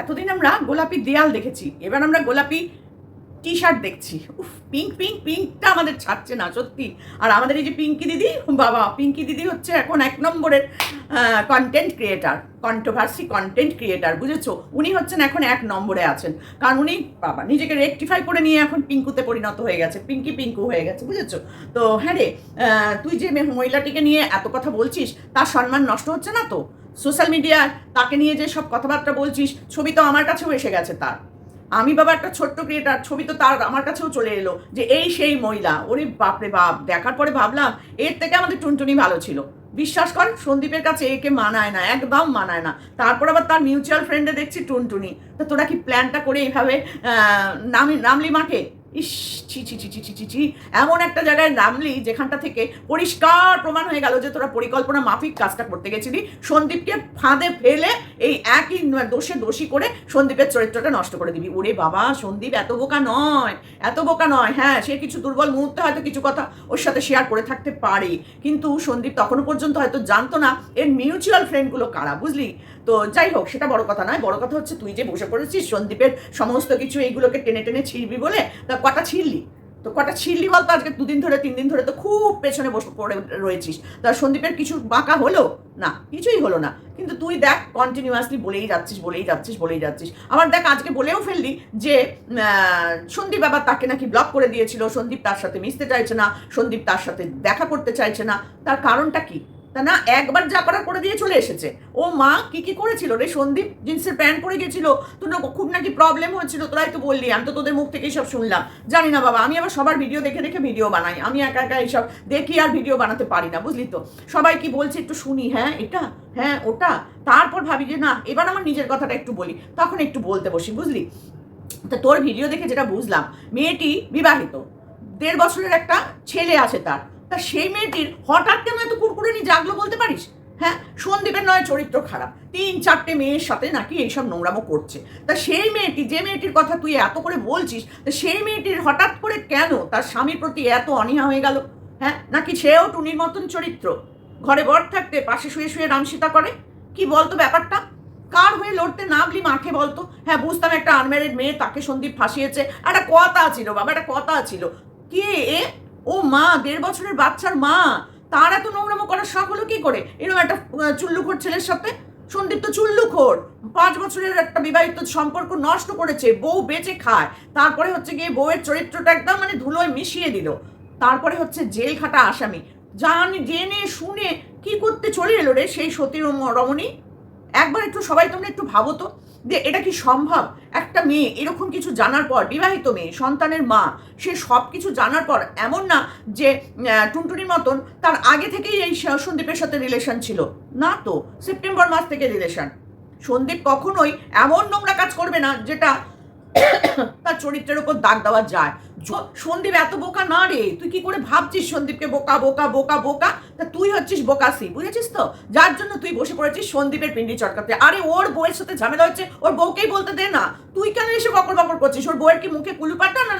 এতদিন আমরা গোলাপি দেয়াল দেখেছি, এবার আমরা গোলাপি টি শার্ট দেখছি। উফ পিঙ্ক পিঙ্ক পিঙ্কটা আমাদের ছাড়ছে না, সত্যি। আর আমাদের এই যে পিঙ্কি দিদি, বাবা পিঙ্কি দিদি হচ্ছে এখন এক নম্বরের content creator controversy content creator বুঝেছ? উনি হচ্ছেন এখন এক নম্বরে আছেন। কারণ উনি, বাবা, নিজেকে রেকটিফাই করে নিয়ে এখন পিঙ্কুতে পরিণত হয়ে গেছে। পিঙ্কি পিঙ্কু হয়ে গেছে, বুঝেছ? তো হ্যাঁ রে তুই যে মহিলাটিকে নিয়ে এত কথা বলছিস, তার সম্মান নষ্ট হচ্ছে না তো? সোশ্যাল মিডিয়ায় তাকে নিয়ে যে সব কথাবার্তা বলছিস, ছবি তো আমার কাছেও এসে গেছে তার। আমি বাবা একটা ছোট্ট ক্রিয়েটার ছবি তো তার, আমার কাছেও চলে এলো যে এই সেই মহিলা, ওরে বাপরে বাপ, দেখার পরে ভাবলাম এর থেকে আমাদের টুনটুনি ভালো ছিল। বিশ্বাস কর, সন্দীপের কাছে একে মানায় না, একদম মানায় না। তারপর আবার তার মিউচুয়াল ফ্রেন্ডে দেখছি টুনটুনি। তো তোরা কি প্ল্যানটা করে এইভাবে নামি, নামলি মাকে? ইস, ছি ছি ছি ছি ছি ছি ছি। এমন একটা জায়গায় নামলি যেখানটা থেকে পরিষ্কার প্রমাণ হয়ে গেল যে তোরা পরিকল্পনা মাফিক কাজটা করতে গেছিলি। সন্দীপকে ফাঁদে ফেলে এই একই দোষে দোষী করে সন্দীপের চরিত্রটা নষ্ট করে দিবি। ওরে বাবা, সন্দীপ এত বোকা নয়, এত বোকা নয়। হ্যাঁ সে কিছু দুর্বল মুহূর্তে হয়তো কিছু কথা ওর সাথে শেয়ার করে থাকতে পারে। কিন্তু সন্দীপ তখনও পর্যন্ত হয়তো জানতো না এর মিউচুয়াল ফ্রেন্ডগুলো কারা, বুঝলি? তো যাই হোক, সেটা বড় কথা নয়। বড় কথা হচ্ছে তুই যে বসে পড়েছিস সন্দীপের সমস্ত কিছু এইগুলোকে টেনে টেনে ছিঁড়বি বলে, তা কটা ছিঁড়লি? তো কটা ছিঁড়লি বলতো? আজকে দুদিন ধরে তিন দিন ধরে তো খুব পেছনে বসে পড়ে রয়েছিস। তা সন্দীপের কিছু বাঁকা হলো? না, কিছুই হলো না। কিন্তু তুই দেখ কন্টিনিউয়াসলি বলেই যাচ্ছিস বলেই যাচ্ছিস বলেই যাচ্ছিস। আবার দেখ, আজকে বলেও ফেললি যে সন্দীপ আবার তাকে নাকি ব্লক করে দিয়েছিল। সন্দীপ তার সাথে মিশতে চাইছে না। সন্দীপ তার সাথে দেখা করতে চাইছে না। তার কারণটা কি? তা না, একবার যা করার করে দিয়ে চলে এসেছে। ও মা, কি কি করেছিল রে সন্দীপ? জিন্সের প্যান্ট পরে গেছিল তোর না, খুব নাকি প্রবলেম হচ্ছিল তোরাই তো বললি, আমি তো তোদের মুখ থেকেই সব শুনলাম। জানি না বাবা, আমি আবার সবার ভিডিও দেখে দেখে ভিডিও বানাই, আমি একা একা এইসব দেখি আর ভিডিও বানাতে পারি না, বুঝলি তো? সবাই কি বলছে, একটু শুনি হ্যাঁ এটা? হ্যাঁ ওটা? তারপর ভাবি যে না, এবার আমার নিজের কথাটা একটু বলি, তখন একটু বলতে বসি, বুঝলি? তা তোর ভিডিও দেখে যেটা বুঝলাম, মেয়েটি বিবাহিত, দেড় বছরের একটা ছেলে আছে তার। তা সেই মেয়েটির হঠাৎ কেন এত কুরকুরেনি জাগলো বলতে পারিস? হ্যাঁ সন্দীপের নয়, চরিত্র খারাপ। তিন, চারটে মেয়ের সাথে নাকি এইসব নোংরামো করছে। তা সেই মেয়েটি, যে মেয়েটির কথা তুই এত করে বলছিস, তা সেই মেয়েটির হঠাৎ করে কেন তার স্বামীর প্রতি এত অনীহা হয়ে গেল? হ্যাঁ নাকি সেও টুনির মতন চরিত্র? ঘরে বর থাকতে পাশে শুয়ে শুয়ে রামসীতা করে? কি বলতো ব্যাপারটা? কার হয়ে লড়তে না নামলি মাঠে বলতো? হ্যাঁ বুঝতাম একটা আনম্যারিড মেয়ে তাকে সন্দীপ ফাঁসিয়েছে। একটা কথা ছিল বাবা, একটা কথা ছিল। কে এ? ও মা, দেড় বছরের বাচ্চার মা, তার এত নোংরামো করার শখ হলো কি করে? এরকম একটা চুল্লুখোর ছেলের সাথে? সন্দীপ তো চুল্লুখোর। পাঁচ বছরের একটা বিবাহিত সম্পর্ক নষ্ট করেছে, বউ বেঁচে খায়। তারপরে হচ্ছে গিয়ে বউয়ের চরিত্রটা একদম মানে ধুলোয় মিশিয়ে দিল। তারপরে হচ্ছে জেল খাটা আসামি। জানি, জেনে, শুনে কি করতে চলে এলো রে সেই সতী রম- রমণী? একবার একটু সবাই তোমরা একটু ভাবো তো। যে এটা কি সম্ভব? একটা মেয়ে এরকম কিছু জানার পর, বিবাহিত মেয়ে, সন্তানের মা, সে সব কিছু জানার পর এমন না যে টুনটুনির মতন তার আগে থেকেই এই সন্দীপের সাথে রিলেশন ছিল। না তো, সেপ্টেম্বর মাস থেকে রিলেশন সন্দীপ কখনোই এমন নোংরা কাজ করবে না যেটা তার চরিত্রের উপর দাগ দেওয়া যায়। সন্দীপ এত বোকা না রে। তুই কি করে ভাবছিস সন্দীপকে বোকা বোকা বোকা বোকা? তা তুই হচ্ছিস বোকাসি বুঝেছিস তো? যার জন্য তুই বসে পড়েছিস সন্দীপের পিন্ডি চটকাতে। আরে ওর বউয়ের সাথে ঝামেলা হচ্ছে, ওর বউকেই বলতে দে না। তুই কেন এসে বকর বকর করছিস? ওর বউয়ের কি মুখে কুলুপাটা না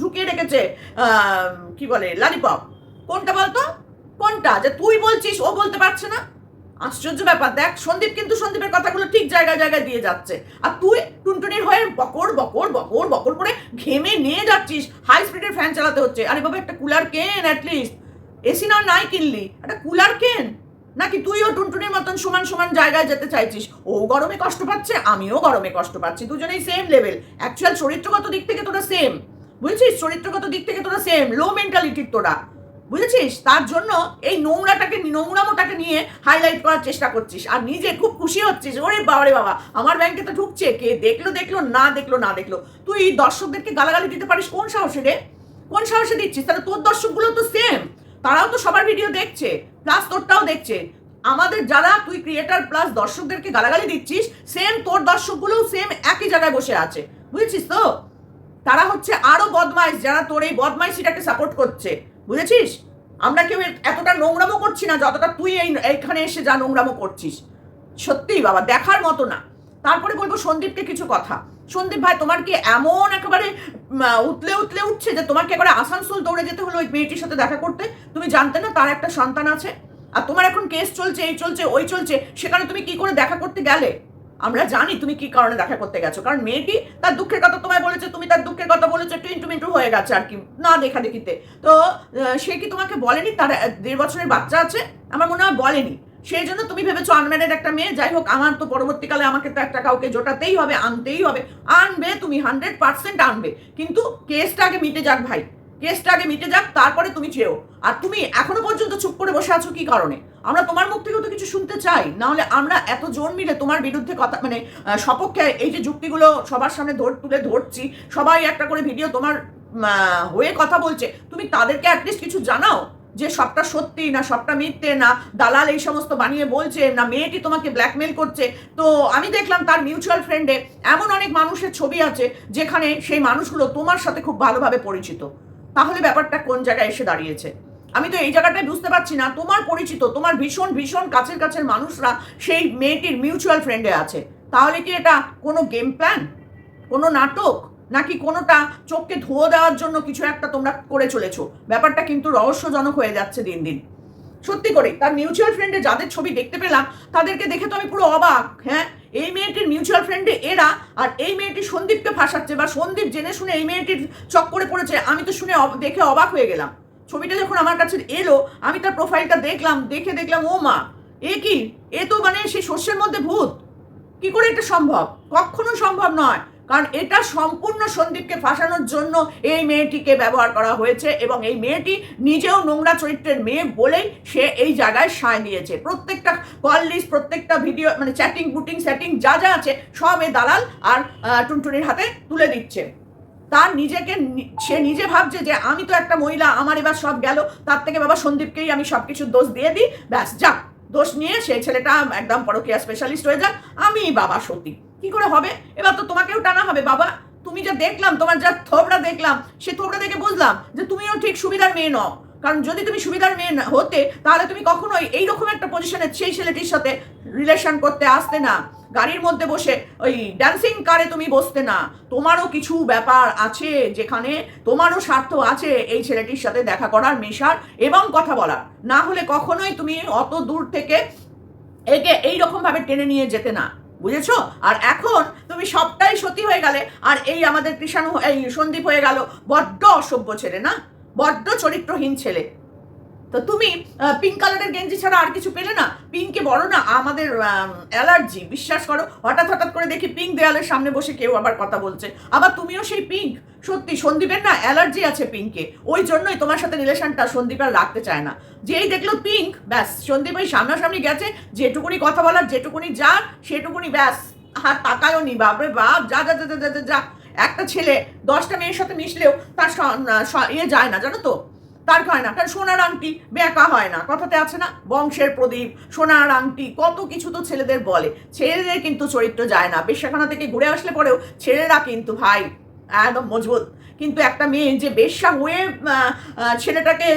ঢুকিয়ে রেখেছে কি বলে, লালিপপ? কোনটা বলতো? কোনটা? যে তুই বলছিস, ও বলতে পারছে না। আশ্চর্য ব্যাপার। দেখ, সন্দীপ কিন্তু সন্দীপের কথাগুলো ঠিক জায়গায় জায়গায় দিয়ে যাচ্ছে। আর তুই টুনটুনির হয়ে বকর বকর বকর বকর করে ঘেমে নিয়ে যাচ্ছিস। হাই স্পিডের ফ্যান চালাতে হচ্ছে। আরে বাবা, একটা কুলার কেন অ্যাটলিস্ট এসি না, নাই কিনলি? একটা কুলার কেন? নাকি তুইও টুনটুনির মতন সমান সমান জায়গায় যেতে চাইছিস? ও গরমে কষ্ট পাচ্ছে, আমিও গরমে কষ্ট পাচ্ছি। দুজনেই সেম লেভেল অ্যাকচুয়াল চরিত্রগত দিক থেকে তোরা সেম বুঝছিস? চরিত্রগত দিক থেকে তোরা সেম লো মেন্টালিটির তোরা। বুঝেছিস? তার জন্য এই নোংরাটাকে, নোংরামোটাকে নিয়ে হাইলাইট করার চেষ্টা করছিস। আর নিজে খুব খুশি হচ্ছিস। ওরে বাবারে বাবা, আমার ব্যাংকে তো ঢুকছে। কে দেখল দেখল, না দেখল না দেখল। তুই দর্শকদেরকে গালাগালি দিতে পারিস কোন সাহসে রে? কোন সাহসে দিচ্ছিস? তাহলে তোর দর্শকগুলো তো সেম তারাও তো সবার ভিডিও দেখছে। প্লাস তোরটাও দেখছে। আমাদের যারা তুই ক্রিয়েটার প্লাস দর্শকদেরকে গালাগালি দিচ্ছিস সেম তোর দর্শকগুলোও সেম একই জায়গায় বসে আছে। বুঝেছিস তো? তারা হচ্ছে আরও বদমাইশ যারা তোর এই বদমাইশিটাকে সাপোর্ট করছে। বুঝেছিস? আমরা কেউ এতটা নোংরামো করছি না, যতটা তুই এই এইখানে এসে যা নোংরামো করছিস। সত্যিই বাবা, দেখার মতো না। তারপরে বলব সন্দীপকে কিছু কথা। সন্দীপ ভাই, তোমার কি এমন একেবারে উতলে উতলে উঠছে যে তোমাকে একেবারে আসানসোল দৌড়ে যেতে হলো ওই মেয়েটির সাথে দেখা করতে? তুমি জানতে না তার একটা সন্তান আছে? আর তোমার এখন কেস চলছে, এই চলছে, ওই চলছে, সেখানে তুমি কি করে দেখা করতে গেলে? আমরা জানি তুমি কি কারণে দেখা করতে গেছো। কারণ মেয়েটি তার দুঃখের কথা তোমায় বলেছে তুমি তার দুঃখের কথা বলেছ, একটু ইন্টু মিন্টু হয়ে গেছে আর কি। না দেখা দেখিতে। তো সে কি তোমাকে বলেনি? তার দেড় বছরের বাচ্চা আছে? আমার মনে হয় বলেনি। সেই জন্য তুমি ভেবেছো আনম্যারেড একটা মেয়ে? যাই হোক, আমার তো পরবর্তীকালে আমাকে তো একটা কাউকে জোটাতেই হবে, আনতেই হবে। আনবে তুমি হান্ড্রেড পার্সেন্ট আনবে। কিন্তু কেসটা আগে মিটে যাক ভাই। কেসটা আগে মিটে যাক, তারপরে তুমি চেয়েও আর তুমি এখনও পর্যন্ত চুপ করে বসে আছো কি কারণে? আমরা তোমার মুখ থেকেও তো কিছু শুনতে চাই। না হলে আমরা জোর মিলে তোমার বিরুদ্ধে কথা মানে সপক্ষে এই যে যুক্তিগুলো সবার সামনে ধর তুলে ধরছি, সবাই একটা করে ভিডিও তোমার হয়ে কথা বলছে, তুমি তাদেরকে অ্যাটলিস্ট কিছু জানাও? যে সবটা সত্যি না, সবটা মিথ্যে না, দালাল এই সমস্ত বানিয়ে বলছে, না মেয়েটি তোমাকে ব্ল্যাকমেল করছে? তো আমি দেখলাম তার মিউচুয়াল ফ্রেন্ডে এমন অনেক মানুষের ছবি আছে, যেখানে সেই মানুষগুলো তোমার সাথে খুব ভালোভাবে পরিচিত। তাহলে ব্যাপারটা কোন জায়গায় এসে দাঁড়িয়েছে? আমি তো এই জায়গাটায় বুঝতে পারছি না। তোমার পরিচিত, তোমার ভীষণ ভীষণ কাছের কাছের মানুষরা সেই মেয়েটির মিউচুয়াল ফ্রেন্ডে আছে। তাহলে কি এটা কোনো গেম প্ল্যান কোনো নাটক? নাকি কোনোটা চোখকে ধুয়ো দেওয়ার জন্য কিছু একটা তোমরা করে চলেছো? ব্যাপারটা কিন্তু রহস্যজনক হয়ে যাচ্ছে দিন দিন। সত্যি করে তার মিউচুয়াল ফ্রেন্ডে যাদের ছবি দেখতে পেলাম, তাদেরকে দেখে তো আমি পুরো অবাক হ্যাঁ? এই মেয়েটির মিউচুয়াল ফ্রেন্ডে এরা, আর এই মেয়েটি সন্দীপকে ফাঁসাচ্ছে বা সন্দীপ জেনে শুনে এই মেয়েটির চক্করে পড়েছে, আমি তো শুনে দেখে অবাক হয়ে গেলাম। ছবিটা যখন আমার কাছে এলো, আমি তার প্রোফাইলটা দেখলাম, দেখে দেখলাম, ও মা, এ কি? এ তো মানে সেই শস্যের মধ্যে ভূত। কি করে এটা সম্ভব? কখনো সম্ভব নয়। কারণ এটা সম্পূর্ণ সন্দীপকে ফাঁসানোর জন্য এই মেয়েটিকে ব্যবহার করা হয়েছে এবং এই মেয়েটি নিজেও নোংরা চরিত্রের মেয়ে বলেই সে এই জায়গায় সায় দিয়েছে। প্রত্যেকটা কল লিস্ট, প্রত্যেকটা ভিডিও মানে চ্যাটিং বুটিং সেটিং যা যা আছে সব এ দালাল আর টুনটুনির হাতে তুলে দিচ্ছে। তার নিজেকে সে নিজে ভাবছে যে আমি তো একটা মহিলা, আমার এবার সব গেল, তার থেকে বাবা সন্দীপকেই আমি সব কিছু দোষ দিয়ে দিই, ব্যাস, যাক। দোষ নিয়ে সেই ছেলেটা একদম পরকীয়া স্পেশালিস্ট হয়ে যাক আমি বাবা সত্যি কি করে হবে? এবার তো তোমাকেও টানা হবে, বাবা। তুমি যা দেখলাম, তোমার যা থোবড়া দেখলাম, সে থোবড়া দেখে বুঝলাম যে তুমিও ঠিক সুবিধার মেয়ে নও। কারণ যদি তুমি সুবিধার মেয়ে হতে, তাহলে তুমি কখনোই এইরকম একটা পজিশনে সেই ছেলেটির সাথে রিলেশন করতে আসতে না। গাড়ির মধ্যে বসে ওই ড্যান্সিং কারে তুমি বসতে না। তোমারও কিছু ব্যাপার আছে যেখানে তোমারও স্বার্থ আছে এই ছেলেটির সাথে দেখা করার, মেশার এবং কথা বলার। না হলে কখনোই তুমি অত দূর থেকে একে এইরকমভাবে টেনে নিয়ে যেতে না। বুঝেছ? আর এখন তুমি সবটাই সতী হয়ে গেলে, আর এই আমাদের কৃষাণু, এই সন্দীপ হয়ে গেল বড্ড অসভ্য ছেলে, না? বড্ড চরিত্রহীন ছেলে। তো তুমি পিঙ্ক কালারের গেঞ্জি ছাড়া আর কিছু পেলে না? পিঙ্কে বড় না আমাদের অ্যালার্জি বিশ্বাস করো হঠাৎ হঠাৎ করে দেখি পিঙ্ক দেওয়ালের সামনে বসে কেউ আবার কথা বলছে। আবার তুমিও সেই পিঙ্ক সত্যি সন্দীপের না অ্যালার্জি আছে পিঙ্কে ওই জন্যই তোমার সাথে রিলেশনটা সন্দীপ আর রাখতে চায় না। যেই দেখল পিঙ্ক ব্যাস সন্দীপ ওই সামনাসামনি গেছে যেটুকুনি কথা বলার যেটুকুনি যার সেটুকুনি ব্যাস। হাত তাকায়ও নি বাপরে বাপ যা যা যা যা, যা, যা, একটা ছেলে দশটা মেয়ের সাথে মিশলেও তার ইয়ে যায় না জানো তো? তার হয় না, কারণ সোনার আংটি বেঁকা হয় না। কথাতে আছে না, বংশের প্রদীপ। সোনার আংটি, কত কিছু তো ছেলেদের বলে। ছেলেদের কিন্তু চরিত্র যায় না। বেশ্যাখানা থেকে ঘুরে আসলে পরেও ছেলেরা কিন্তু ভাই, একদম মজবুত। কিন্তু একটা মেয়ে যে বেশ্যা হয়ে ছেলেটাকে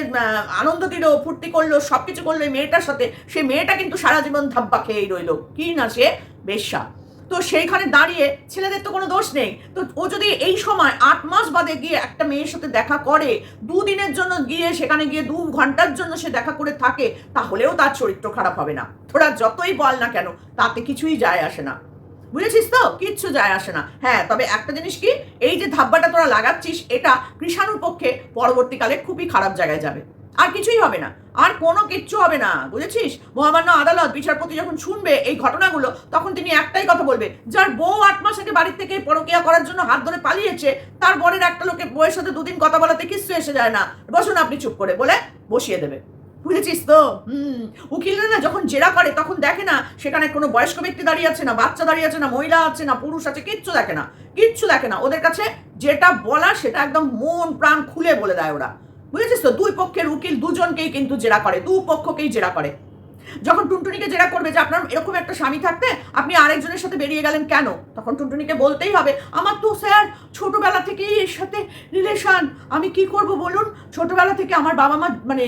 আনন্দ দিল, ফুর্তি করল সব কিছু করল মেয়েটার সাথে, সে মেয়েটা কিন্তু সারা জীবন ধাব্বা খেয়েই রইল। কি না সে? বেশ্যা। তো সেইখানে দাঁড়িয়ে ছেলেদের তো কোনো দোষ নেই। তো ও যদি এই সময় আট মাস বাদে গিয়ে একটা মেয়ের সাথে দেখা করে, দুদিনের জন্য গিয়ে সেখানে গিয়ে দু ঘণ্টার জন্য সে দেখা করে থাকে, তাহলেও তার চরিত্র খারাপ হবে না। তোরা যতই বল না কেন, তাতে কিছুই যায় আসে না। বুঝেছিস তো? কিচ্ছু যায় আসে না। হ্যাঁ তবে একটা জিনিস কি? এই যে ধাব্বাটা তোরা লাগাচ্ছিস, এটা কৃষাণুর পক্ষে পরবর্তীকালে খুবই খারাপ জায়গায় যাবে। আর কিছুই হবে না। আর কোনো কিচ্ছু হবে না, বুঝেছিস? মহামান্য আদালত, বিচারপতি যখন শুনবে এই ঘটনাগুলো, তখন তিনি একটাই কথা বলবে, যার বউ আট মাস আগে বাড়ির থেকে পরকিয়া করার জন্য হাত ধরে পালিয়েছে, তার বরের একটা লোকের বউয়ের সাথে দুদিন কথা বলাতে কিচ্ছু এসে যায় না। বসুন আপনি চুপ করে, বলে বসিয়ে দেবে। বুঝেছিস তো? হুম। উকিলরা না যখন জেরা করে, তখন দেখে না সেখানে কোনো বয়স্ক ব্যক্তি দাঁড়িয়ে আছে না, বাচ্চা দাঁড়িয়ে আছে না, মহিলা আছে না, পুরুষ আছে, কিচ্ছু দেখে না। কিচ্ছু দেখে না। ওদের কাছে যেটা বলা সেটা একদম মন প্রাণ খুলে বলে দেয় ওরা। বুঝেছিস তো? দুই পক্ষের উকিল দুজনকেই কিন্তু জেরা করে দু পক্ষকেই জেরা করে। যখন টুনটুনিকে জেরা করবে যে আপনার এরকম একটা স্বামী থাকতে আপনি আরেকজনের সাথে বেরিয়ে গেলেন কেন? তখন টুনটুনিকে বলতেই হবে, আমার তো স্যার ছোটবেলা থেকেই এর সাথে রিলেশন আমি কি করব বলুন? ছোটবেলা থেকে আমার বাবা মা মানে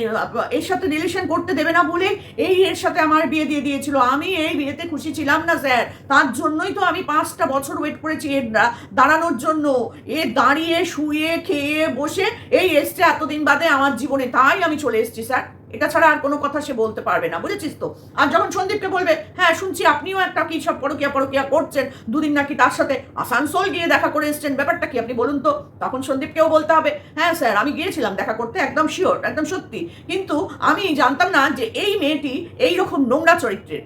এর সাথে রিলেশন করতে দেবে না বলে এই এর সাথে আমার বিয়ে দিয়ে দিয়েছিল। আমি এই বিয়েতে খুশি ছিলাম না স্যার। তার জন্যই তো আমি পাঁচটা বছর ওয়েট করেছি এর দাঁড়ানোর জন্য। এ দাঁড়িয়ে, শুয়ে, খেয়ে, বসে এই এসছে এতদিন বাদে আমার জীবনে। তাই আমি চলে এসেছি, স্যার। এটা ছাড়া আর কোনো কথা সে বলতে পারবে না, বুঝেছিস তো? আর যখন সন্দীপকে বলবে হ্যাঁ শুনছি আপনিও একটা কি সব পরকিয়া পরকিয়া করছেন, দুদিন নাকি তার সাথে আসানসোল গিয়ে দেখা করে এসছেন, ব্যাপারটা কি আপনি বলুন তো? তখন সন্দীপকেও বলতে হবে হ্যাঁ স্যার, আমি গিয়েছিলাম দেখা করতে, একদম শিওর একদম সত্যি। কিন্তু আমি জানতাম না যে এই মেয়েটি এই রকম নোংরা চরিত্রের।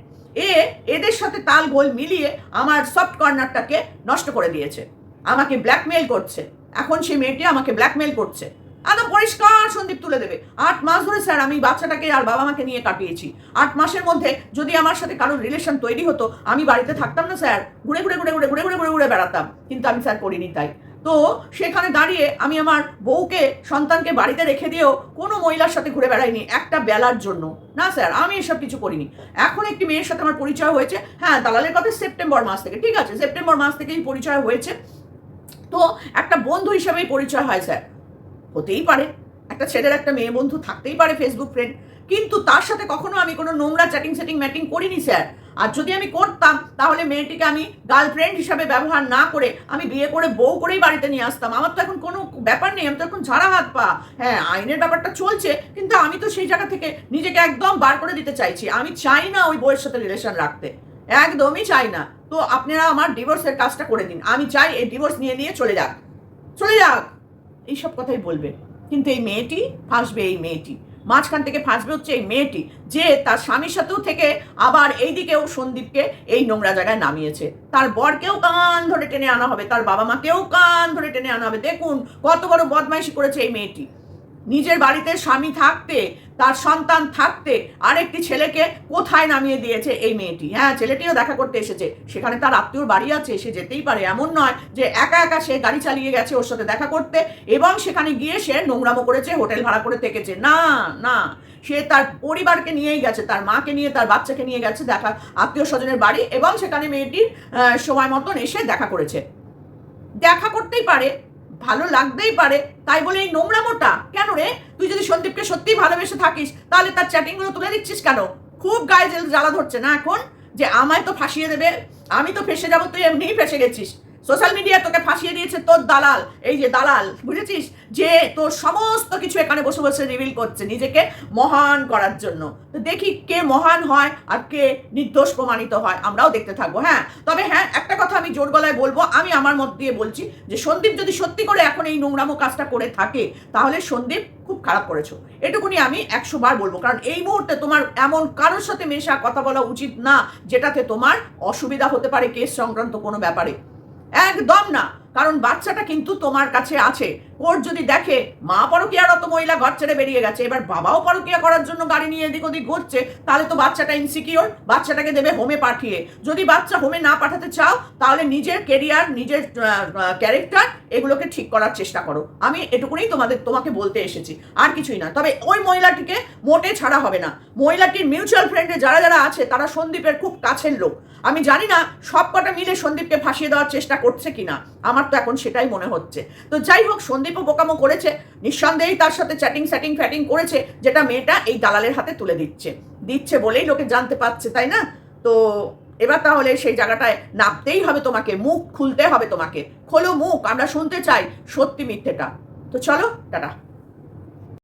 এ, এদের সাথে তাল গোল মিলিয়ে আমার সফট কর্নারটাকে নষ্ট করে দিয়েছে। আমাকে ব্ল্যাকমেল করছে। এখন সেই মেয়েটি আমাকে ব্ল্যাকমেল করছে। একদম পরিষ্কার সন্দীপ তুলে দেবে। আট মাস ধরে স্যার, আমি বাচ্চাটাকে আর বাবা মাকে নিয়ে কাটিয়েছি। আট মাসের মধ্যে যদি আমার সাথে কারোর রিলেশন তৈরি হতো, আমি বাড়িতে থাকতাম না স্যার, ঘুরে ঘুরে ঘুরে ঘুরে ঘুরে ঘুরে ঘুরে ঘুরে বেড়াতাম। কিন্তু আমি স্যার করিনি তাই। তো সেখানে দাঁড়িয়ে আমি আমার বউকে, সন্তানকে বাড়িতে রেখে দিয়েও কোনো মহিলার সাথে ঘুরে বেড়াইনি একটা বেলার জন্য। না স্যার, আমি এসব কিছু করিনি। এখন একটি মেয়ের সাথে আমার পরিচয় হয়েছে। হ্যাঁ দালালের কথা সেপ্টেম্বর মাস থেকে, ঠিক আছে, সেপ্টেম্বর মাস থেকেই পরিচয় হয়েছে। তো একটা বন্ধু হিসাবেই পরিচয় হয় স্যার। হতেই পারে। একটা ছেলের একটা মেয়ে বন্ধু থাকতেই পারে ফেসবুক ফ্রেন্ড কিন্তু তার সাথে কখনো আমি কোনো নোংরা চ্যাটিং সেটিং ম্যাটিং করিনি, স্যার। আর যদি আমি করতাম, তাহলে মেয়েটিকে আমি গার্লফ্রেন্ড হিসাবে ব্যবহার না করে আমি বিয়ে করে বউ করেই বাড়িতে নিয়ে আসতাম। আমার তো এখন কোনো ব্যাপার নেই, আমি তো এখন ঝাড়া হাত পা। হ্যাঁ আইনের ব্যাপারটা চলছে, কিন্তু আমি তো সেই জায়গা থেকে নিজেকে একদম বার করে দিতে চাইছি। আমি চাই না ওই বউয়ের সাথে রিলেশন রাখতে। একদমই চাই না। তো আপনারা আমার ডিভোর্সের কাজটা করে দিন। আমি চাই এই ডিভোর্স নিয়ে নিয়ে চলে যাক। চলে যাক। এইসব কথাই বলবে। কিন্তু এই মেয়েটি ফাঁসবে, এই মেয়েটি। মাঝখান থেকে ফাঁসবে হচ্ছে এই মেয়েটি, যে তার স্বামীর সাথেও থেকে আবার এইদিকেও সন্দীপকে এই নোংরা জায়গায় নামিয়েছে। তার বরকেও কান ধরে টেনে আনা হবে, তার বাবা মাকেও কান ধরে টেনে আনা হবে। দেখুন কত বড় বদমাইশি করেছে এই মেয়েটি। নিজের বাড়িতে স্বামী থাকতে তার সন্তান থাকতে আরেকটি ছেলেকে কোথায় নামিয়ে দিয়েছে এই মেয়েটি? হ্যাঁ ছেলেটিও দেখা করতে এসেছে। সেখানে তার আত্মীয়র বাড়ি আছে, সে যেতেই পারে। এমন নয় যে একা একা সে গাড়ি চালিয়ে গেছে ওর সাথে দেখা করতে এবং সেখানে গিয়ে সে নোংরামো করেছে, হোটেল ভাড়া করে থেকেছে। না না, সে তার পরিবারকে নিয়েই গেছে, তার মাকে নিয়ে, তার বাচ্চাকে নিয়ে গেছে দেখা আত্মীয় স্বজনের বাড়ি এবং সেখানে মেয়েটির সময় মতন এসে দেখা করেছে। দেখা করতেই পারে ভালো লাগতেই পারে, তাই বলে এই নোংরা মোটা কেন রে? তুই যদি সন্দীপকে সত্যিই ভালোবেসে থাকিস, তাহলে তার চ্যাটিংগুলো তুলে দিচ্ছিস কেন? খুব গায়ে জ্বালা ধরছে না এখন? যে আমায় তো ফাঁসিয়ে দেবে, আমি তো ফেসে যাব, তুই এমনিই ফেসে গেছিস। সোশ্যাল মিডিয়া তোকে ফাঁসিয়ে দিয়েছে তোর দালাল। এই যে দালাল, বুঝেছিস? যে তোর সমস্ত কিছু এখানে বসে বসে রিভিল করছে নিজেকে মহান করার জন্য। তো দেখি কে মহান হয় আর কে নির্দোষ প্রমাণিত হয়, আমরাও দেখতে থাকব হ্যাঁ? তবে হ্যাঁ একটা কথা আমি জোর গলায় বলব, আমি আমার মত দিয়ে বলছি যে সন্দীপ যদি সত্যি করে এখন এই নোংরামো কাজটা করে থাকে, তাহলে সন্দীপ খুব খারাপ করেছ। এটুকুনি আমি একশো বার বলব, কারণ এই মুহূর্তে তোমার এমন কারোর সাথে মেশা কথা বলা উচিত না, যেটাতে তোমার অসুবিধা হতে পারে কেস সংক্রান্ত কোনো ব্যাপারে। একদম না। কারণ বাচ্চাটা কিন্তু তোমার কাছে আছে। ওর যদি দেখে, মা পরকিয়ারত মহিলা ঘর ছেড়ে বেরিয়ে গেছে, এবার বাবাও পরকিয়া করার জন্য গাড়ি নিয়ে এদিক ওদিক ঘুরছে, তাহলে তো বাচ্চাটা ইনসিকিওর বাচ্চাটাকে দেবে হোমে পাঠিয়ে। যদি বাচ্চা হোমে না পাঠাতে চাও, তাহলে নিজের কেরিয়ার নিজের ক্যারেক্টার এগুলোকে ঠিক করার চেষ্টা করো। আমি এটুকুনেই তোমাদের, তোমাকে বলতে এসেছি, আর কিছুই না। তবে ওই মহিলাটিকে মোটে ছাড়া হবে না। মহিলাটির মিউচুয়াল ফ্রেন্ডে যারা যারা আছে, তারা সন্দীপের খুব কাছের লোক। আমি জানি না সব কটা মিলে সন্দীপকে ফাঁসিয়ে দেওয়ার চেষ্টা করছে কিনা। আমার তো এখন সেটাই মনে হচ্ছে। তো যাই হোক সন্দীপও বোকামো করেছে। নিঃসন্দেহেই তার সাথে চ্যাটিং স্যাটিং ফ্যাটিং করেছে, যেটা মেয়েটা এই দালালের হাতে তুলে দিচ্ছে। দিচ্ছে বলেই লোকে জানতে পারছে, তাই না? তো এবার তাহলে সেই জায়গাটায় নাপতেই হবে তোমাকে, মুখ খুলতে হবে তোমাকে। খোলো মুখ, আমরা শুনতে চাই সত্যি মিথ্যেটা। তো চলো, টাটা।